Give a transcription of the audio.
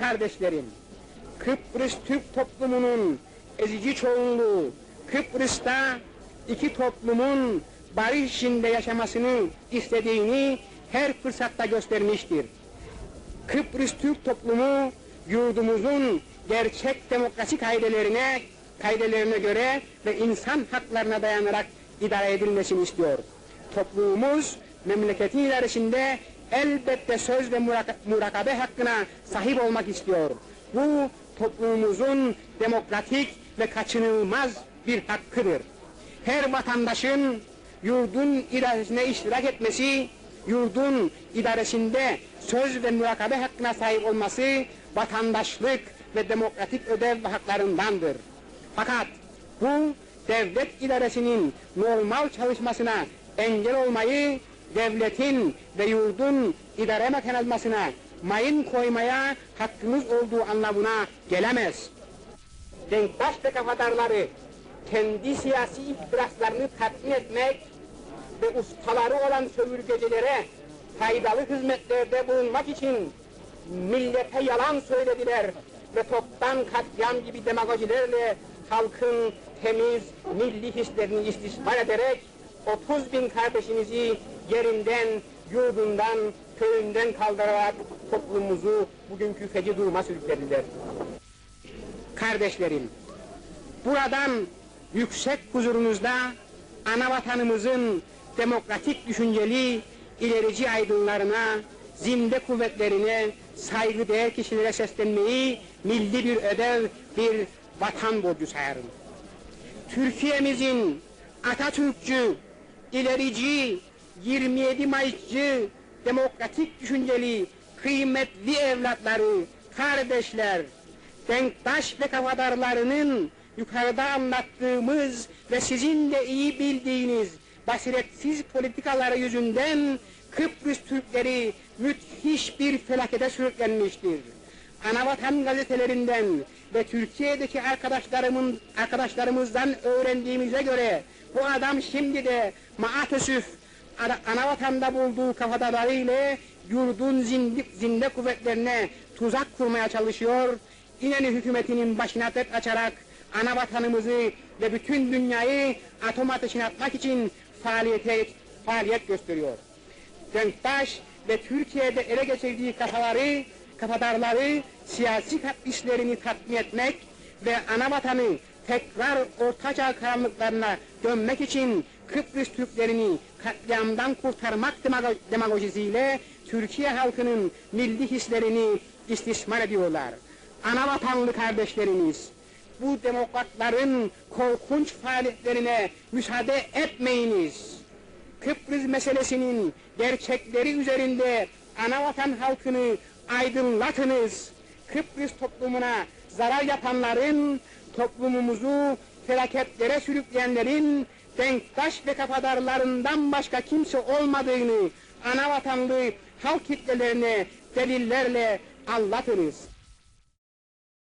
kardeşlerim, Kıbrıs Türk toplumunun ezici çoğunluğu Kıbrıs'ta iki toplumun barış içinde yaşamasını istediğini her fırsatta göstermiştir. Kıbrıs Türk toplumu yurdumuzun gerçek demokrasi kaidelerine kaidelerine göre ve insan haklarına dayanarak idare edilmesini istiyor. Toplumumuz memleketin idaresinde elbette söz ve muraka- murakabe hakkına sahip olmak istiyor. Bu toplumumuzun demokratik ve kaçınılmaz bir hakkıdır. Her vatandaşın yurdun idaresine iştirak etmesi, yurdun idaresinde söz ve murakabe hakkına sahip olması vatandaşlık ve demokratik ödev ve haklarındandır. Fakat bu devlet idaresinin normal çalışmasına engel olmayı devletin ve yurdun idare mekanizmasına mayın koymaya hakkımız olduğu anlamına gelemez. Denktaş ve kafadarları kendi siyasi ihtiraslarını tatmin etmek ve ustaları olan sömürgecilere faydalı hizmetlerde bulunmak için millete yalan söylediler ve toptan katliam gibi demagojilerle halkın temiz milli hislerini istismar ederek 30 bin kardeşimizi yerinden, yurdundan, köyünden kaldırarak toplumumuzu bugünkü feci duruma sürüklediler. Kardeşlerim, buradan yüksek huzurunuzda ana vatanımızın demokratik düşünceli ilerici aydınlarına, zinde kuvvetlerine, saygıdeğer kişilere seslenmeyi milli bir ödev, bir vatan borcu sayarım. Türkiye'mizin Atatürkçü, ilerici, 27 Mayısçı, demokratik düşünceli, kıymetli evlatları, kardeşler, denktaş ve kafadarlarının yukarıda anlattığımız ve sizin de iyi bildiğiniz basiretsiz politikaları yüzünden Kıbrıs Türkleri müthiş bir felakete sürüklenmiştir. Anavatan gazetelerinden ve Türkiye'deki arkadaşlarımın arkadaşlarımızdan öğrendiğimize göre bu adam şimdi de maatesüf ana- anavatanda bulduğu kafadarlarıyla yurdun zinde, zinde kuvvetlerine tuzak kurmaya çalışıyor. İnönü hükümetinin başına dert açarak ana vatanımızı ve bütün dünyayı atom ateşine atmak için faaliyete, faaliyet gösteriyor. Denktaş ve Türkiye'de ele geçirdiği kafaları, kafadarları, siyasi işlerini tatmin etmek ve ana vatanı tekrar ortaçağ karanlıklarına dönmek için Kıbrıs Türklerini katliamdan kurtarmak demago- demagojisiyle Türkiye halkının milli hislerini istismar ediyorlar. Ana kardeşlerimiz, bu demokratların korkunç faaliyetlerine müsaade etmeyiniz. Kıbrıs meselesinin gerçekleri üzerinde anavatan halkını aydınlatınız. Kıbrıs toplumuna zarar yapanların, toplumumuzu felaketlere sürükleyenlerin denktaş ve kafadarlarından başka kimse olmadığını anavatanlı halk kitlelerine delillerle anlatınız.